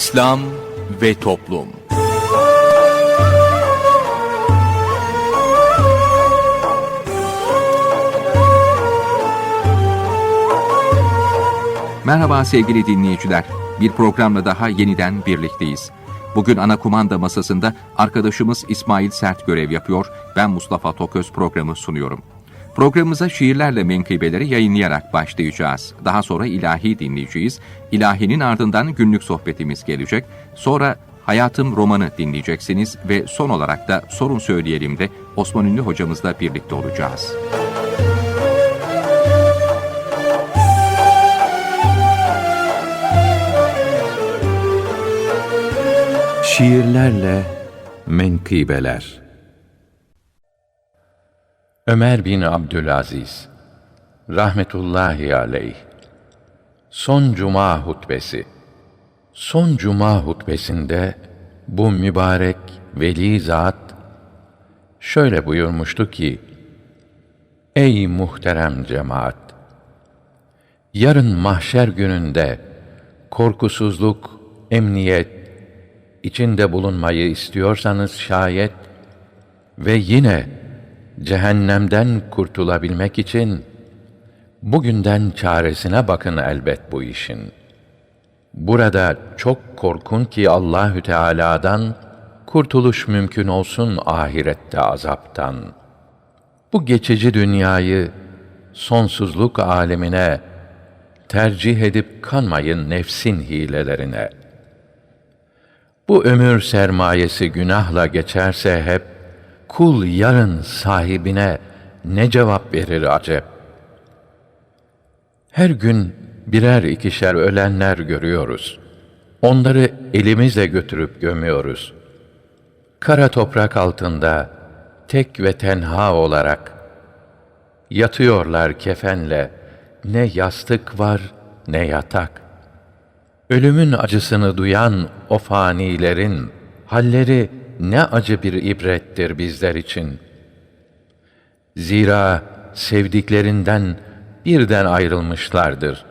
İslam ve Toplum Merhaba sevgili dinleyiciler. Bir programla daha yeniden birlikteyiz. Bugün ana kumanda masasında arkadaşımız İsmail Sert görev yapıyor. Ben Mustafa Toköz programı sunuyorum. Programımıza şiirlerle menkıbeleri yayınlayarak başlayacağız. Daha sonra ilahi dinleyeceğiz. İlahinin ardından günlük sohbetimiz gelecek. Sonra Hayatım romanı dinleyeceksiniz ve son olarak da sorun söyleyelim de Osman Ünlü hocamızla birlikte olacağız. Şiirlerle Menkıbeler Ömer bin Abdülaziz Rahmetullahi aleyh Son Cuma hutbesi Son Cuma hutbesinde bu mübarek veli zat şöyle buyurmuştu ki Ey muhterem cemaat! Yarın mahşer gününde korkusuzluk, emniyet, içinde bulunmayı istiyorsanız şayet ve yine cehennemden kurtulabilmek için bugünden çaresine bakın elbet bu işin. Burada çok korkun ki Allahü Teala'dan kurtuluş mümkün olsun ahirette azaptan. Bu geçici dünyayı sonsuzluk alemine tercih edip kanmayın nefsin hilelerine.'' Bu ömür sermayesi günahla geçerse hep, kul yarın sahibine ne cevap verir acep? Her gün birer ikişer ölenler görüyoruz. Onları elimizle götürüp gömüyoruz. Kara toprak altında tek ve tenha olarak yatıyorlar kefenle. Ne yastık var ne yatak. Ölümün acısını duyan o fanilerin halleri ne acı bir ibrettir bizler için. Zira sevdiklerinden birden ayrılmışlardır.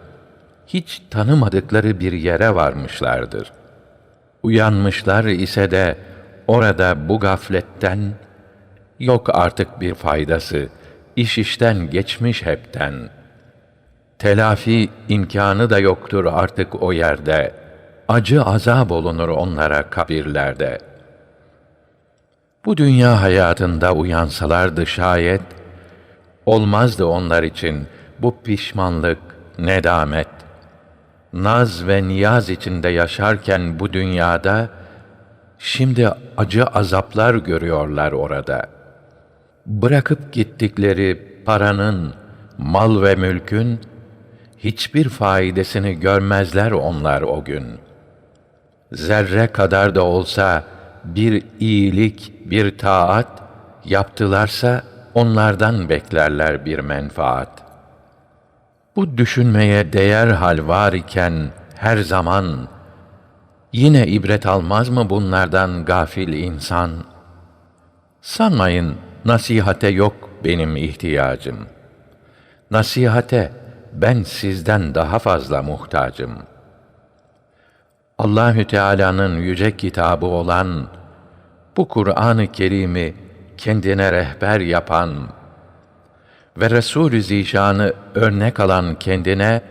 Hiç tanımadıkları bir yere varmışlardır. Uyanmışlar ise de orada bu gafletten yok artık bir faydası, iş işten geçmiş hepten.'' Telafi imkanı da yoktur artık o yerde. Acı azap olunur onlara kabirlerde. Bu dünya hayatında uyansalardı şayet, olmazdı onlar için bu pişmanlık, nedamet. Naz ve niyaz içinde yaşarken bu dünyada, şimdi acı azaplar görüyorlar orada. Bırakıp gittikleri paranın, mal ve mülkün, hiçbir faydasını görmezler onlar o gün. Zerre kadar da olsa bir iyilik, bir taat yaptılarsa onlardan beklerler bir menfaat. Bu düşünmeye değer hal var iken her zaman yine ibret almaz mı bunlardan gafil insan? Sanmayın nasihate yok benim ihtiyacım. Nasihate ben sizden daha fazla muhtacım. Allahü Teala'nın yüce kitabı olan bu Kur'an-ı Kerim'i kendine rehber yapan ve Resul-i Zişan'ı örnek alan kendine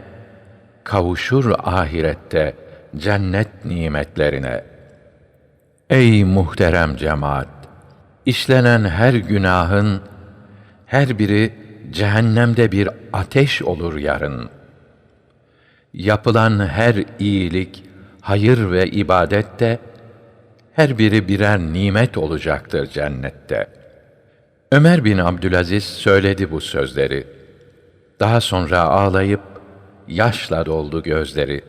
kavuşur ahirette cennet nimetlerine. Ey muhterem cemaat! İşlenen her günahın her biri cehennemde bir ateş olur yarın. Yapılan her iyilik, hayır ve ibadet de her biri birer nimet olacaktır cennette. Ömer bin Abdülaziz söyledi bu sözleri. Daha sonra ağlayıp yaşla doldu gözleri.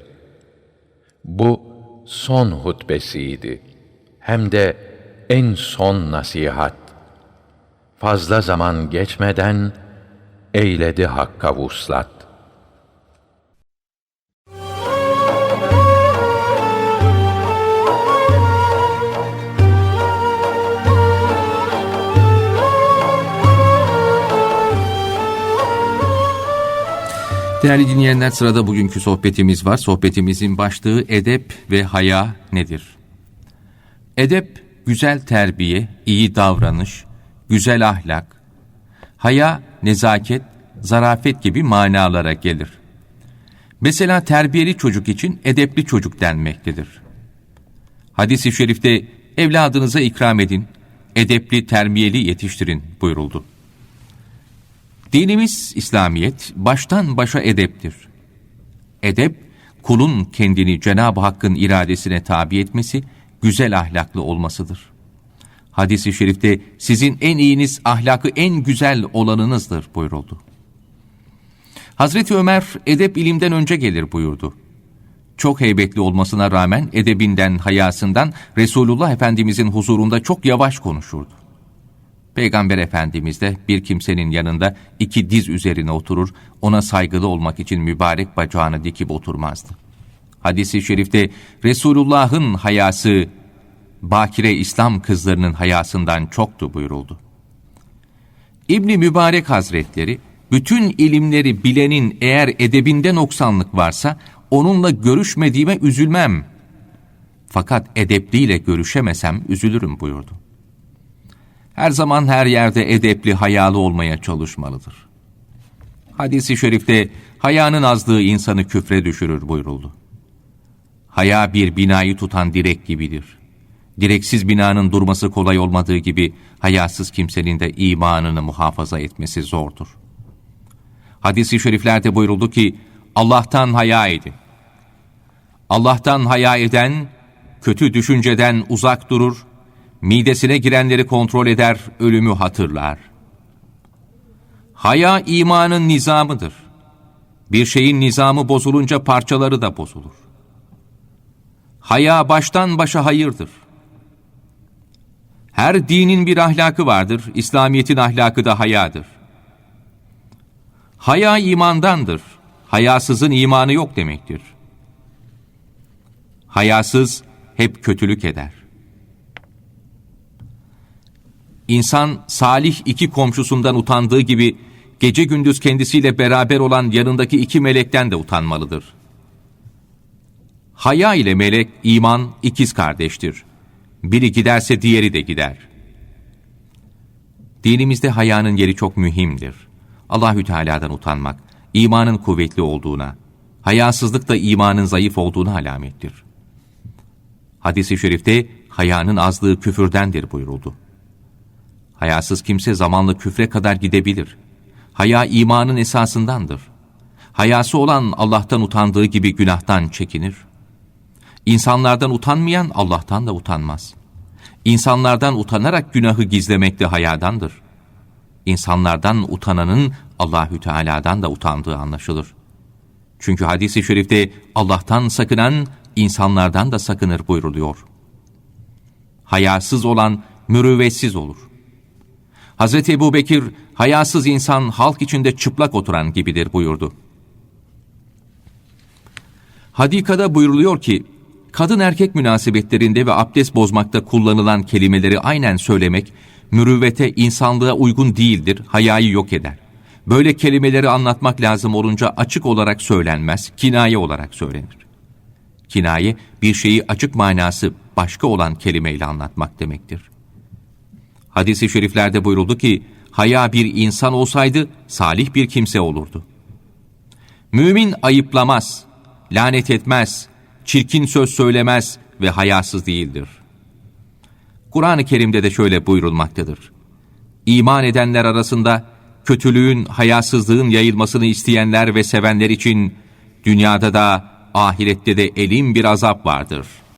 Bu son hutbesiydi. Hem de en son nasihat. Fazla zaman geçmeden eyledi Hakk'a vuslat. Değerli dinleyenler sırada bugünkü sohbetimiz var. Sohbetimizin başlığı edep ve haya nedir? Edep, güzel terbiye, iyi davranış, güzel ahlak. Haya, nezaket, zarafet gibi manalara gelir. Mesela terbiyeli çocuk için edepli çocuk denmektedir. Hadis-i şerifte evladınıza ikram edin, edepli, terbiyeli yetiştirin buyuruldu. Dinimiz İslamiyet baştan başa edeptir. Edep, kulun kendini Cenab-ı Hakk'ın iradesine tabi etmesi, güzel ahlaklı olmasıdır. Hadis-i şerifte sizin en iyiniz ahlakı en güzel olanınızdır buyuruldu. Hazreti Ömer edep ilimden önce gelir buyurdu. Çok heybetli olmasına rağmen edebinden, hayasından Resulullah Efendimizin huzurunda çok yavaş konuşurdu. Peygamber Efendimiz de bir kimsenin yanında iki diz üzerine oturur, ona saygılı olmak için mübarek bacağını dikip oturmazdı. Hadis-i şerifte Resulullah'ın hayası, bakire İslam kızlarının hayasından çoktu buyuruldu. İbni Mübarek Hazretleri, bütün ilimleri bilenin eğer edebinde noksanlık varsa, onunla görüşmediğime üzülmem. Fakat edepliyle görüşemesem üzülürüm buyurdu her zaman her yerde edepli, hayalı olmaya çalışmalıdır. Hadis-i şerifte hayanın azlığı insanı küfre düşürür buyuruldu. Haya bir binayı tutan direk gibidir. Direksiz binanın durması kolay olmadığı gibi hayasız kimsenin de imanını muhafaza etmesi zordur. Hadis-i şeriflerde buyuruldu ki Allah'tan haya edin. Allah'tan haya eden kötü düşünceden uzak durur, midesine girenleri kontrol eder, ölümü hatırlar. Haya imanın nizamıdır. Bir şeyin nizamı bozulunca parçaları da bozulur. Haya baştan başa hayırdır. Her dinin bir ahlakı vardır, İslamiyet'in ahlakı da hayadır. Haya imandandır, hayasızın imanı yok demektir. Hayasız hep kötülük eder. İnsan salih iki komşusundan utandığı gibi gece gündüz kendisiyle beraber olan yanındaki iki melekten de utanmalıdır. Haya ile melek, iman ikiz kardeştir. Biri giderse diğeri de gider. Dinimizde hayanın yeri çok mühimdir. Allahü Teala'dan utanmak, imanın kuvvetli olduğuna, hayasızlık da imanın zayıf olduğuna alamettir. Hadis-i şerifte hayanın azlığı küfürdendir buyuruldu. Hayasız kimse zamanla küfre kadar gidebilir. Haya imanın esasındandır. Hayası olan Allah'tan utandığı gibi günahtan çekinir. İnsanlardan utanmayan Allah'tan da utanmaz. İnsanlardan utanarak günahı gizlemek de hayadandır. İnsanlardan utananın Allahü Teala'dan da utandığı anlaşılır. Çünkü hadisi şerifte Allah'tan sakınan insanlardan da sakınır buyruluyor. Hayasız olan mürüvvetsiz olur. Hazreti Ebu Bekir, hayasız insan halk içinde çıplak oturan gibidir buyurdu. Hadikada buyuruluyor ki, kadın erkek münasebetlerinde ve abdest bozmakta kullanılan kelimeleri aynen söylemek, mürüvvete, insanlığa uygun değildir, hayayı yok eder. Böyle kelimeleri anlatmak lazım olunca açık olarak söylenmez, kinaye olarak söylenir. Kinaye, bir şeyi açık manası başka olan kelimeyle anlatmak demektir. Hadis-i şeriflerde buyuruldu ki, haya bir insan olsaydı salih bir kimse olurdu. Mümin ayıplamaz, lanet etmez, çirkin söz söylemez ve hayasız değildir. Kur'an-ı Kerim'de de şöyle buyurulmaktadır. İman edenler arasında kötülüğün, hayasızlığın yayılmasını isteyenler ve sevenler için dünyada da ahirette de elim bir azap vardır.''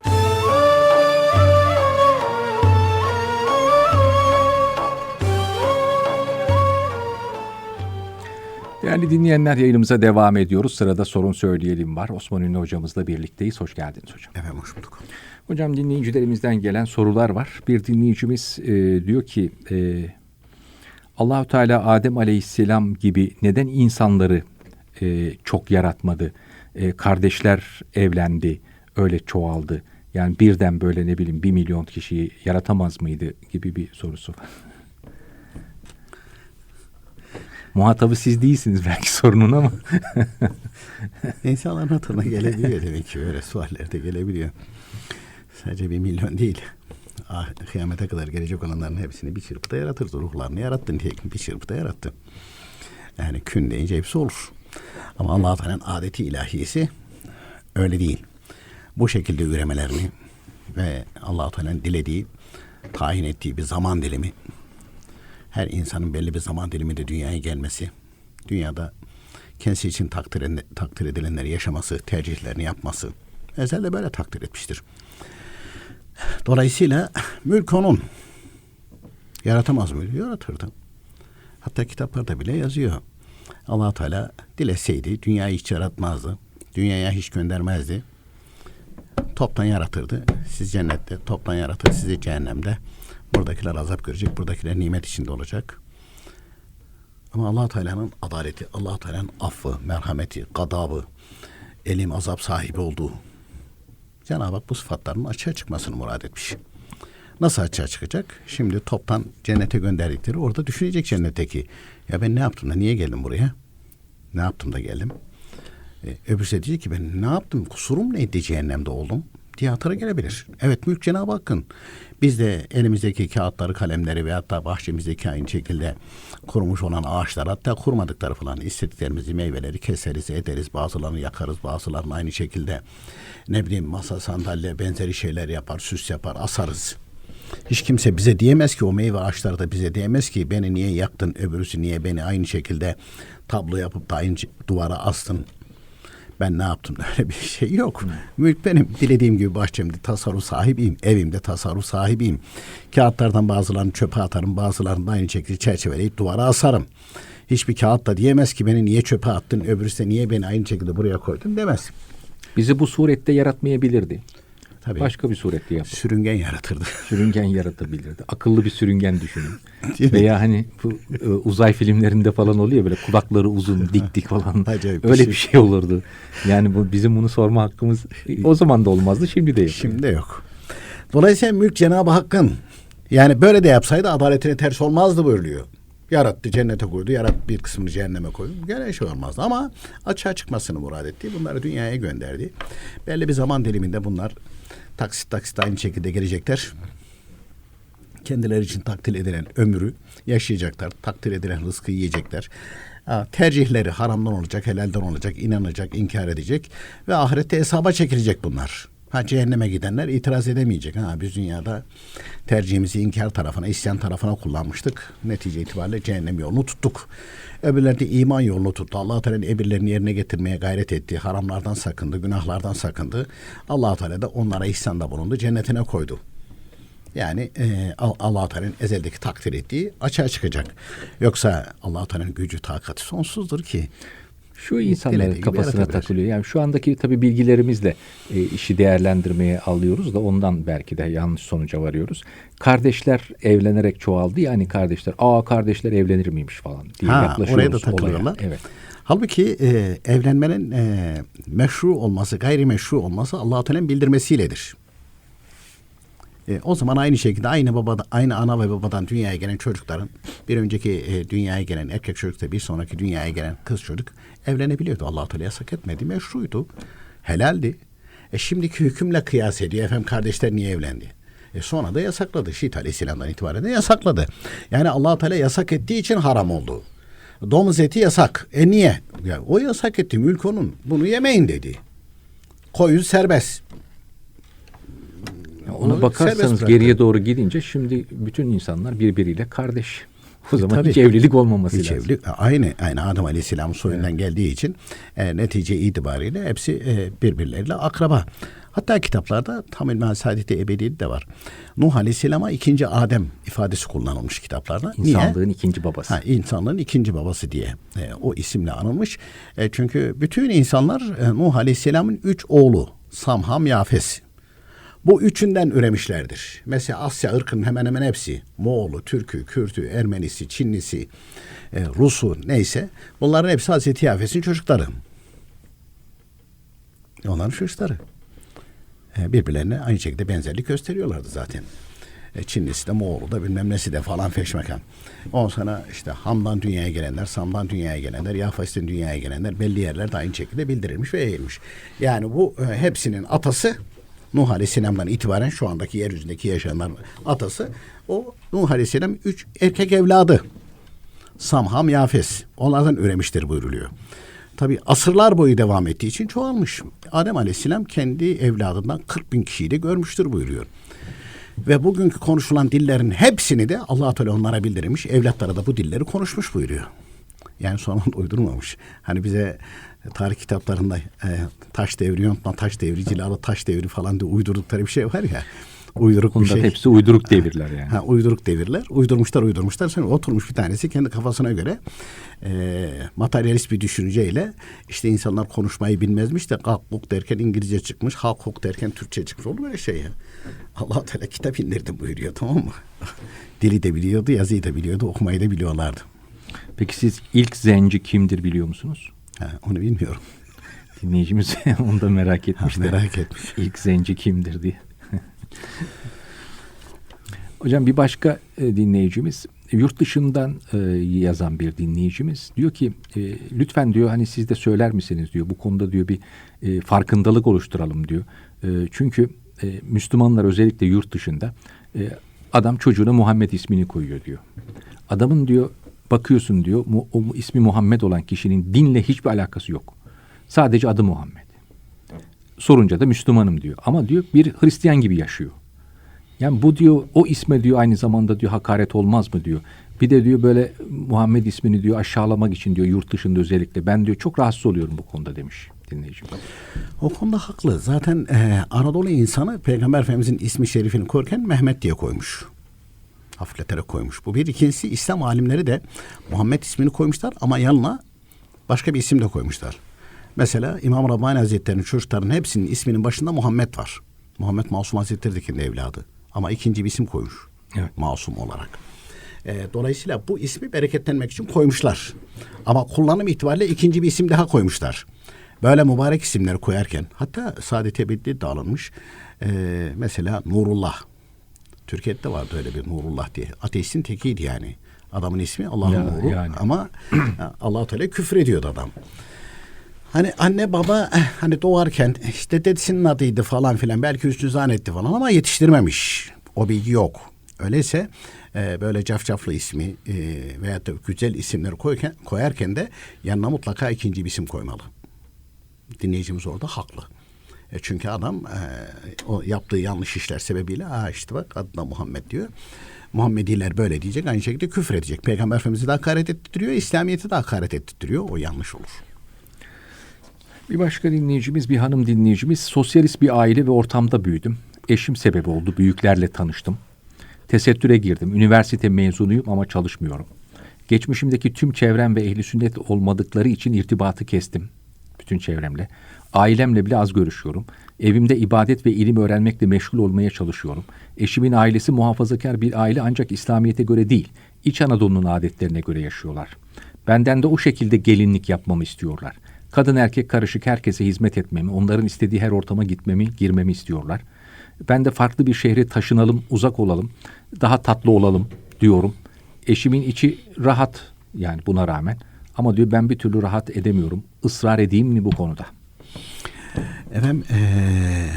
Değerli dinleyenler yayınımıza devam ediyoruz. Sırada sorun söyleyelim var. Osman Ünlü hocamızla birlikteyiz. Hoş geldiniz hocam. Evet hoş bulduk. Hocam dinleyicilerimizden gelen sorular var. Bir dinleyicimiz e, diyor ki e, Allahu Teala Adem Aleyhisselam gibi neden insanları e, çok yaratmadı? E, kardeşler evlendi, öyle çoğaldı. Yani birden böyle ne bileyim bir milyon kişiyi yaratamaz mıydı gibi bir sorusu var. Muhatabı siz değilsiniz belki sorunun ama. İnsanların hatırına gelebiliyor demek ki öyle sualler de gelebiliyor. Sadece bir milyon değil. Ah, kıyamete kadar gelecek olanların hepsini bir çırpıda yaratırdı. Ruhlarını yarattın diye bir çırpıda yarattı. Yani kün deyince hepsi olur. Ama allah Teala'nın adeti ilahiyesi öyle değil. Bu şekilde üremelerini ve allah Teala'nın dilediği, tayin ettiği bir zaman dilimi her insanın belli bir zaman diliminde dünyaya gelmesi, dünyada kendisi için takdir, takdir edilenleri yaşaması, tercihlerini yapması ezelde böyle takdir etmiştir. Dolayısıyla mülk onun. Yaratamaz mı? Yaratırdı. Hatta kitaplarda bile yazıyor. allah Teala dileseydi dünyayı hiç yaratmazdı. Dünyaya hiç göndermezdi. Toptan yaratırdı. Siz cennette, toptan yaratır sizi cehennemde. Buradakiler azap görecek, buradakiler nimet içinde olacak. Ama allah Teala'nın adaleti, allah Teala'nın affı, merhameti, gadabı, elim azap sahibi olduğu. Cenab-ı Hak bu sıfatların açığa çıkmasını murad etmiş. Nasıl açığa çıkacak? Şimdi toptan cennete gönderdikleri orada düşünecek cennetteki. Ya ben ne yaptım da niye geldim buraya? Ne yaptım da geldim? E, öbürüsü de diyecek ki ben ne yaptım? Kusurum neydi cehennemde oldum? Diye gelebilir. Evet mülk Cenab-ı Hakk'ın. Biz de elimizdeki kağıtları, kalemleri ve hatta bahçemizdeki aynı şekilde kurumuş olan ağaçlar hatta kurmadıkları falan istediklerimizi meyveleri keseriz, ederiz. Bazılarını yakarız, bazılarını aynı şekilde ne bileyim masa, sandalye benzeri şeyler yapar, süs yapar, asarız. Hiç kimse bize diyemez ki o meyve ağaçları da bize diyemez ki beni niye yaktın, öbürüsü niye beni aynı şekilde tablo yapıp da aynı duvara astın ben ne yaptım öyle bir şey yok. Mülk benim. Dilediğim gibi bahçemde tasarruf sahibiyim. Evimde tasarruf sahibiyim. Kağıtlardan bazılarını çöpe atarım. Bazılarını da aynı şekilde çerçeveleyip duvara asarım. Hiçbir kağıt da diyemez ki beni niye çöpe attın öbürüsü de niye beni aynı şekilde buraya koydun demez. Bizi bu surette yaratmayabilirdi. Tabii. Başka bir surette yapar. Sürüngen yaratırdı. Sürüngen yaratabilirdi. Akıllı bir sürüngen düşünün. Veya hani bu e, uzay filmlerinde falan oluyor böyle kulakları uzun, dik dik falan. Acayip bir Öyle şey. bir şey olurdu. Yani bu bizim bunu sorma hakkımız o zaman da olmazdı, şimdi de yok. Şimdi yok. Dolayısıyla mülk Cenab-ı Hakk'ın. Yani böyle de yapsaydı adaletine ters olmazdı buyuruyor. Yarattı cennete koydu, yarat bir kısmını cehenneme koydu. Gene şey olmazdı ama açığa çıkmasını murad etti. Bunları dünyaya gönderdi. Belli bir zaman diliminde bunlar taksit taksit aynı şekilde gelecekler. Kendileri için takdir edilen ömrü yaşayacaklar. Takdir edilen rızkı yiyecekler. Tercihleri haramdan olacak, helalden olacak, inanacak, inkar edecek ve ahirette hesaba çekilecek bunlar. Ha cehenneme gidenler itiraz edemeyecek. Ha biz dünyada tercihimizi inkar tarafına, isyan tarafına kullanmıştık. Netice itibariyle cehennem yolunu tuttuk. Öbürleri de iman yolunu tuttu. Allah Teala'nın emirlerini yerine getirmeye gayret etti. Haramlardan sakındı, günahlardan sakındı. Allah Teala da onlara ihsanda bulundu, cennetine koydu. Yani e, Al- Allah Teala'nın ezeldeki takdir ettiği açığa çıkacak. Yoksa Allah Teala'nın gücü takati sonsuzdur ki. Şu insanların kafasına takılıyor. Yani şu andaki tabii bilgilerimizle e, işi değerlendirmeye alıyoruz da ondan belki de yanlış sonuca varıyoruz. Kardeşler evlenerek çoğaldı. Yani kardeşler, aa kardeşler evlenir miymiş falan diye Ha, yaklaşıyoruz oraya da olaya. takılıyorlar. Evet. Halbuki e, evlenmenin e, meşru olması, gayrimeşru olması Allah Teala'nın bildirmesiyledir. E, o zaman aynı şekilde aynı babada, aynı ana ve babadan dünyaya gelen çocukların bir önceki e, dünyaya gelen erkek çocukla bir sonraki dünyaya gelen kız çocuk evlenebiliyordu. Allah Teala yasak etmedi, meşruydu, helaldi. E şimdiki hükümle kıyas ediyor. Efendim kardeşler niye evlendi? E sonra da yasakladı. Şiit Aleyhisselam'dan itibaren de yasakladı. Yani Allah Teala yasak ettiği için haram oldu. Domuz eti yasak. E niye? Ya, o yasak etti. Mülk onun. Bunu yemeyin dedi. Koyun serbest. Ya Onu Ona bakarsanız geriye doğru gidince şimdi bütün insanlar birbiriyle kardeş. O zaman tabii. hiç evlilik olmaması Hiç lazım. evli, aynı aynı Adem Aleyhisselam'ın soyundan geldiği için e, netice itibariyle hepsi e, birbirleriyle akraba. Hatta kitaplarda tam ilmihal saadeti ebedi de var. Nuh Aleyhisselam'a ikinci Adem ifadesi kullanılmış kitaplarda. Niye? İnsanlığın ikinci babası. Ha, insanlığın ikinci babası diye e, o isimle anılmış. E, çünkü bütün insanlar e, Nuh Aleyhisselam'ın üç oğlu Sam, Ham, Yafes. Bu üçünden üremişlerdir. Mesela Asya ırkının hemen hemen hepsi Moğolu, Türkü, Kürtü, Ermenisi, Çinlisi, e, Rusu neyse bunların hepsi Hazreti Yafes'in çocukları. Onların çocukları. E, birbirlerine aynı şekilde benzerlik gösteriyorlardı zaten. E, Çinlisi de Moğol'u da bilmem nesi de falan feşmekan. Ondan sonra işte Ham'dan dünyaya gelenler, Sam'dan dünyaya gelenler, Yafas'tan dünyaya gelenler belli yerlerde aynı şekilde bildirilmiş ve yayılmış. Yani bu e, hepsinin atası Nuh Aleyhisselam'dan itibaren şu andaki yeryüzündeki yaşayanların atası o Nuh Aleyhisselam üç erkek evladı. Sam, Ham, Yafes. Onlardan üremiştir buyruluyor. Tabi asırlar boyu devam ettiği için çoğalmış. Adem Aleyhisselam kendi evladından 40 bin kişiyi de görmüştür buyuruyor. Ve bugünkü konuşulan dillerin hepsini de allah Teala onlara bildirmiş. Evlatlara da bu dilleri konuşmuş buyuruyor. Yani sonradan uydurmamış. Hani bize tarih kitaplarında e, taş devri yontma, taş devri, cilalı taş devri falan diye uydurdukları bir şey var ya. Uyduruk bir Bunların şey. hepsi uyduruk devirler yani. Ha, uyduruk devirler. Uydurmuşlar uydurmuşlar. Sonra oturmuş bir tanesi kendi kafasına göre e, materyalist bir düşünceyle işte insanlar konuşmayı bilmezmiş de kalk hukuk derken İngilizce çıkmış. Halk hukuk derken Türkçe çıkmış. Olur böyle şey ya. allah Teala kitap indirdi buyuruyor tamam mı? Dili de biliyordu, yazıyı da biliyordu, okumayı da biliyorlardı. Peki siz ilk zenci kimdir biliyor musunuz? Ha, onu bilmiyorum. Dinleyicimiz onu da merak etmiş. de. merak etmiş. İlk zenci kimdir diye. Hocam bir başka e, dinleyicimiz yurt dışından e, yazan bir dinleyicimiz diyor ki e, lütfen diyor hani siz de söyler misiniz diyor bu konuda diyor bir e, farkındalık oluşturalım diyor. E, çünkü e, Müslümanlar özellikle yurt dışında e, adam çocuğuna Muhammed ismini koyuyor diyor. Adamın diyor bakıyorsun diyor mu, o ismi Muhammed olan kişinin dinle hiçbir alakası yok. Sadece adı Muhammed. Sorunca da Müslümanım diyor. Ama diyor bir Hristiyan gibi yaşıyor. Yani bu diyor o isme diyor aynı zamanda diyor hakaret olmaz mı diyor. Bir de diyor böyle Muhammed ismini diyor aşağılamak için diyor yurt dışında özellikle ben diyor çok rahatsız oluyorum bu konuda demiş dinleyicim. O konuda haklı. Zaten e, Anadolu insanı Peygamber Efendimizin ismi şerifini koyarken Mehmet diye koymuş. Hafifleterek koymuş. Bu bir. ikincisi İslam alimleri de Muhammed ismini koymuşlar ama yanına başka bir isim de koymuşlar. Mesela İmam Rabbani Hazretleri'nin çocuklarının hepsinin isminin başında Muhammed var. Muhammed Masum Hazretleri kendi evladı. Ama ikinci bir isim koymuş. Evet. Masum olarak. E, dolayısıyla bu ismi bereketlenmek için koymuşlar. Ama kullanım itibariyle ikinci bir isim daha koymuşlar. Böyle mübarek isimleri koyarken hatta Saadet Ebedi de alınmış. E, mesela Nurullah. Türkiye'de vardı öyle bir Nurullah diye. Ateistin tekiydi yani. Adamın ismi Allah'ın Ya, nuru yani. ama Allah Teala küfür ediyordu adam. Hani anne baba eh, hani doğarken işte dedesinin adıydı falan filan belki üstü zannetti falan ama yetiştirmemiş. O bilgi yok. Öyleyse e, böyle cafcaflı ismi e, veya da güzel isimleri koyarken, koyarken de yanına mutlaka ikinci bir isim koymalı. Dinleyicimiz orada haklı. E, çünkü adam e, o yaptığı yanlış işler sebebiyle Aa işte bak adına Muhammed diyor. Muhammediler böyle diyecek aynı şekilde küfür edecek. Peygamber Efendimiz'i de hakaret ettiriyor, İslamiyet'i de hakaret ettiriyor. O yanlış olur. Bir başka dinleyicimiz, bir hanım dinleyicimiz. Sosyalist bir aile ve ortamda büyüdüm. Eşim sebep oldu. Büyüklerle tanıştım. Tesettüre girdim. Üniversite mezunuyum ama çalışmıyorum. Geçmişimdeki tüm çevrem ve ehli sünnet olmadıkları için irtibatı kestim. Bütün çevremle. Ailemle bile az görüşüyorum. Evimde ibadet ve ilim öğrenmekle meşgul olmaya çalışıyorum. Eşimin ailesi muhafazakar bir aile ancak İslamiyet'e göre değil, İç Anadolu'nun adetlerine göre yaşıyorlar. Benden de o şekilde gelinlik yapmamı istiyorlar. Kadın erkek karışık herkese hizmet etmemi, onların istediği her ortama gitmemi, girmemi istiyorlar. Ben de farklı bir şehre taşınalım, uzak olalım, daha tatlı olalım diyorum. Eşimin içi rahat yani buna rağmen. Ama diyor ben bir türlü rahat edemiyorum. Israr edeyim mi bu konuda? Efendim eee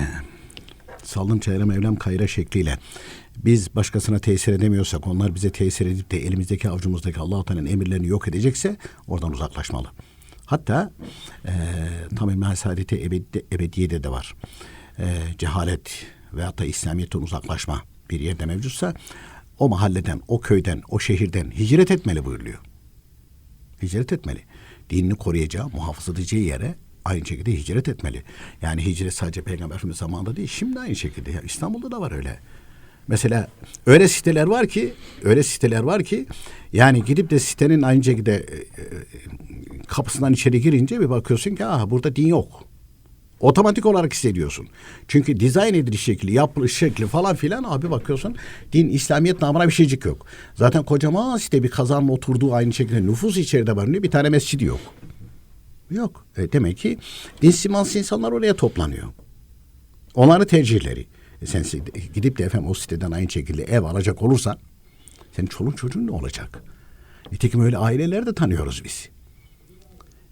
saldım çeyrem evlem kayra şekliyle biz başkasına tesir edemiyorsak onlar bize tesir edip de elimizdeki avucumuzdaki allah Teala'nın emirlerini yok edecekse oradan uzaklaşmalı. Hatta eee tam ilmihal saadeti ebedi, ebediyede de var. Eee cehalet veyahut da İslamiyet'ten uzaklaşma bir yerde mevcutsa o mahalleden, o köyden, o şehirden hicret etmeli buyuruluyor. Hicret etmeli. Dinini koruyacağı, muhafaza edeceği yere aynı şekilde hicret etmeli. Yani hicret sadece Peygamber Efendimiz zamanında değil, şimdi aynı şekilde. Ya İstanbul'da da var öyle. Mesela öyle siteler var ki, öyle siteler var ki yani gidip de sitenin aynı şekilde e, e, kapısından içeri girince bir bakıyorsun ki ah burada din yok. Otomatik olarak hissediyorsun. Çünkü dizayn ediliş şekli, yapılış şekli falan filan abi bakıyorsun din, İslamiyet namına bir şeycik yok. Zaten kocaman site bir kazanın oturduğu aynı şekilde nüfus içeride barınıyor bir tane mescidi yok. Yok. E demek ki din simansız insanlar oraya toplanıyor. Onların tercihleri. E sen gidip de efendim o siteden aynı şekilde ev alacak olursan senin çoluğun çocuğun ne olacak? Nitekim öyle aileler de tanıyoruz biz.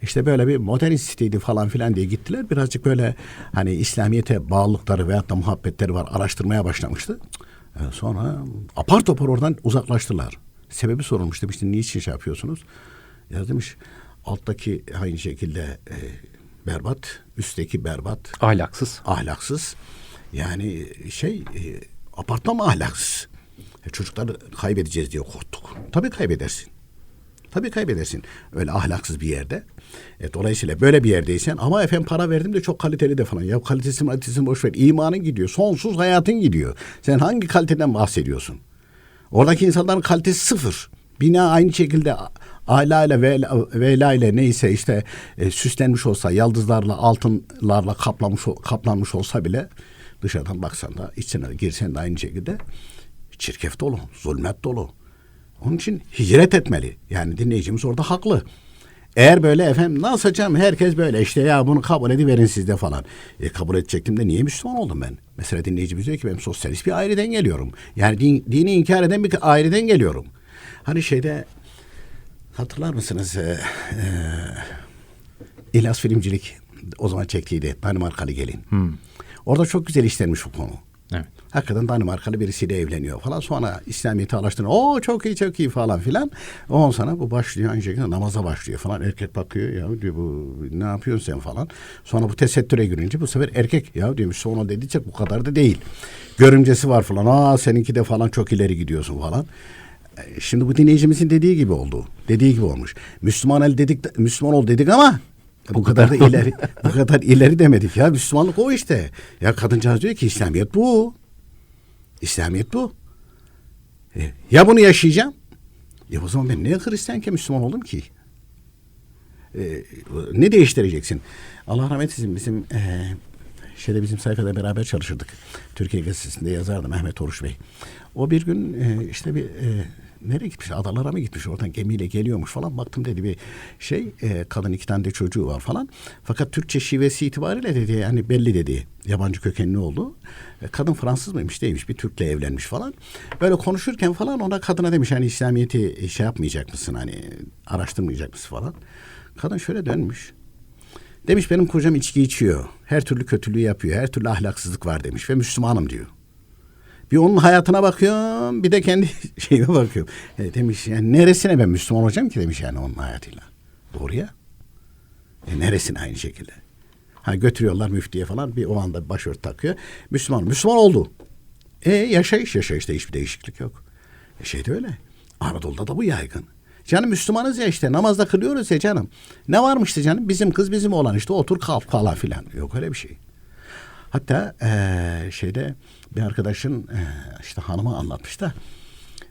İşte böyle bir modernist siteydi falan filan diye gittiler. Birazcık böyle hani İslamiyet'e bağlılıkları veyahut da muhabbetleri var araştırmaya başlamıştı. E, sonra apar topar oradan uzaklaştılar. Sebebi sorulmuş demişti niçin şey yapıyorsunuz? Ya demiş alttaki aynı şekilde e, berbat, üstteki berbat, Ahlaksız. ahlaksız. Yani şey e, apartman mı ahlaksız? E, çocukları kaybedeceğiz diye korktuk. Tabii kaybedersin. Tabii kaybedersin. Öyle ahlaksız bir yerde. E, dolayısıyla böyle bir yerdeysen ama efendim para verdim de çok kaliteli de falan. Ya kalitesi kalitesini boş ver. İmanın gidiyor. Sonsuz hayatın gidiyor. Sen hangi kaliteden bahsediyorsun? Oradaki insanların kalitesi sıfır. Bina aynı şekilde ala ile vela, ile neyse işte e, süslenmiş olsa, yıldızlarla, altınlarla kaplamış kaplanmış olsa bile dışarıdan baksan da içine girsen de aynı şekilde çirkef dolu, zulmet dolu. Onun için hicret etmeli. Yani dinleyicimiz orada haklı. Eğer böyle efendim nasıl hocam herkes böyle işte ya bunu kabul ediverin siz de falan. E, kabul edecektim de niye Müslüman oldum ben? Mesela dinleyicimiz diyor ki ben sosyalist bir aileden geliyorum. Yani din, dini inkar eden bir aileden geliyorum. Hani şeyde hatırlar mısınız? E, e, İlyas Filmcilik o zaman çektiydi Danimarkalı Gelin. Orada çok güzel işlenmiş bu konu. Evet. Hakikaten Danimarkalı birisiyle evleniyor falan. Sonra İslamiyet'i araştırıyor. Oo çok iyi çok iyi falan filan. Ondan sonra bu başlıyor aynı şekilde namaza başlıyor falan. Erkek bakıyor ya diyor bu ne yapıyorsun sen falan. Sonra bu tesettüre girince bu sefer erkek ya diyormuş sonra dedikçe bu kadar da değil. Görümcesi var falan. Aa seninki de falan çok ileri gidiyorsun falan. E, Şimdi bu dinleyicimizin dediği gibi oldu. Dediği gibi olmuş. Müslüman el dedik, Müslüman ol dedik ama bu kadar da ileri bu kadar ileri demedik ya Müslümanlık o işte. Ya kadıncağız diyor ki İslamiyet bu. İslamiyet bu. E, ya bunu yaşayacağım? Ya o zaman ben niye Hristiyanken Müslüman oldum ki? E, ne değiştireceksin? Allah rahmet eylesin bizim e, şeyde bizim sayfada beraber çalışırdık. Türkiye Gazetesi'nde yazardı Mehmet Oruç Bey. O bir gün e, işte bir e, nereye gitmiş? Adalara mı gitmiş? Oradan gemiyle geliyormuş falan. Baktım dedi bir şey e, kadın iki tane de çocuğu var falan. Fakat Türkçe şivesi itibariyle dedi yani belli dedi. Yabancı kökenli oldu. E, kadın Fransız mıymış değilmiş. Bir Türk'le evlenmiş falan. Böyle konuşurken falan ona kadına demiş hani İslamiyet'i şey yapmayacak mısın hani araştırmayacak mısın falan. Kadın şöyle dönmüş. Demiş benim kocam içki içiyor. Her türlü kötülüğü yapıyor. Her türlü ahlaksızlık var demiş ve Müslümanım diyor. Bir onun hayatına bakıyorum bir de kendi şeyime bakıyorum. E, demiş yani neresine ben Müslüman olacağım ki demiş yani onun hayatıyla. Doğru ya. E, neresine aynı şekilde. Ha götürüyorlar müftiye falan bir o anda başört takıyor. Müslüman. Müslüman oldu. E yaşayış yaşayışta hiçbir değişiklik yok. E şey de öyle. Anadolu'da da bu yaygın. Canım Müslümanız ya işte namazda kılıyoruz ya canım. Ne varmıştı canım? Bizim kız bizim oğlan işte otur kalk falan filan. Yok öyle bir şey. Hatta eee, şeyde bir arkadaşın eee, işte hanıma anlatmış da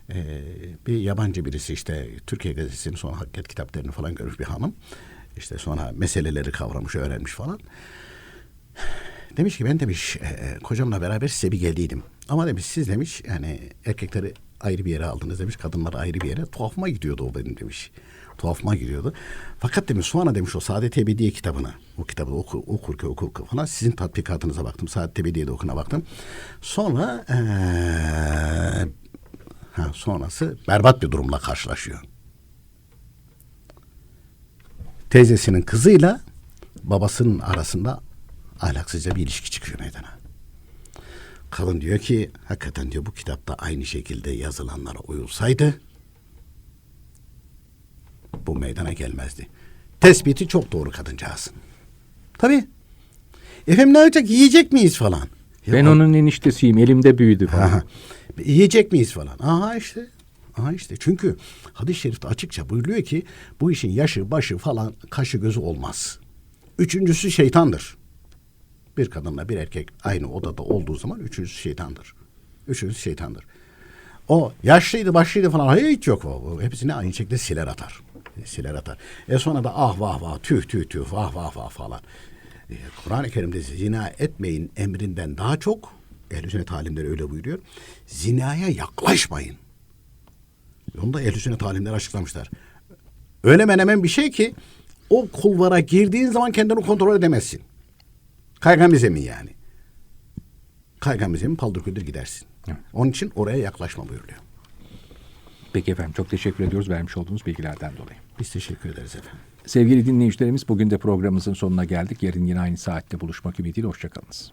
eee, bir yabancı birisi işte Türkiye Gazetesi'nin sonra hakikat kitaplarını falan görmüş bir hanım. İşte sonra meseleleri kavramış, öğrenmiş falan. Demiş ki ben demiş e, kocamla beraber size bir geldiydim. Ama demiş siz demiş yani erkekleri ayrı bir yere aldınız demiş. Kadınları ayrı bir yere. Tuhafıma gidiyordu o benim demiş. Tuhafıma gidiyordu. Fakat demiş sonra demiş o Saadet Ebediye kitabını o kitabı oku, okur ki okur ki falan sizin tatbikatınıza baktım. Saadet Ebediye'de okuna baktım. Sonra e, ha, sonrası berbat bir durumla karşılaşıyor. Teyzesinin kızıyla babasının arasında ahlaksızca bir ilişki çıkıyor meydana. Kadın diyor ki hakikaten diyor bu kitapta aynı şekilde yazılanlara uyulsaydı bu meydana gelmezdi. Tespiti çok doğru kadıncağızın. Tabii. Efendim ne olacak yiyecek miyiz falan. Ya Ben onun eniştesiyim. Elimde büyüdü falan. Aha. Yiyecek miyiz falan. Aha işte. Aha işte. Çünkü hadis-i şerifte açıkça buyuruyor ki bu işin yaşı, başı falan, kaşı gözü olmaz. Üçüncüsü şeytandır. Bir kadınla bir erkek aynı odada olduğu zaman üçüncüsü şeytandır. Üçüncüsü şeytandır. O yaşlıydı, başlıydı falan hiç yok. O Hepsini aynı şekilde siler atar. Siler atar. E sonra da ah vah vah tüh tüh tüh vah vah vah falan. E, Kur'an-ı Kerim'de zina etmeyin emrinden daha çok ehl sünnet alimleri öyle buyuruyor. Zinaya yaklaşmayın. Onu da ehl sünnet alimleri açıklamışlar. Öyle menemen bir şey ki o kulvara girdiğin zaman kendini kontrol edemezsin. Kaygan bir zemin yani. kaygan bir zemin paldır küldür gidersin. Evet. Onun için oraya yaklaşma buyuruyor. Peki efendim çok teşekkür ediyoruz vermiş olduğunuz bilgilerden dolayı. Biz teşekkür ederiz efendim. Sevgili dinleyicilerimiz bugün de programımızın sonuna geldik. Yarın yine aynı saatte buluşmak ümidiyle hoşçakalınız.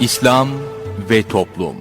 İslam ve Toplum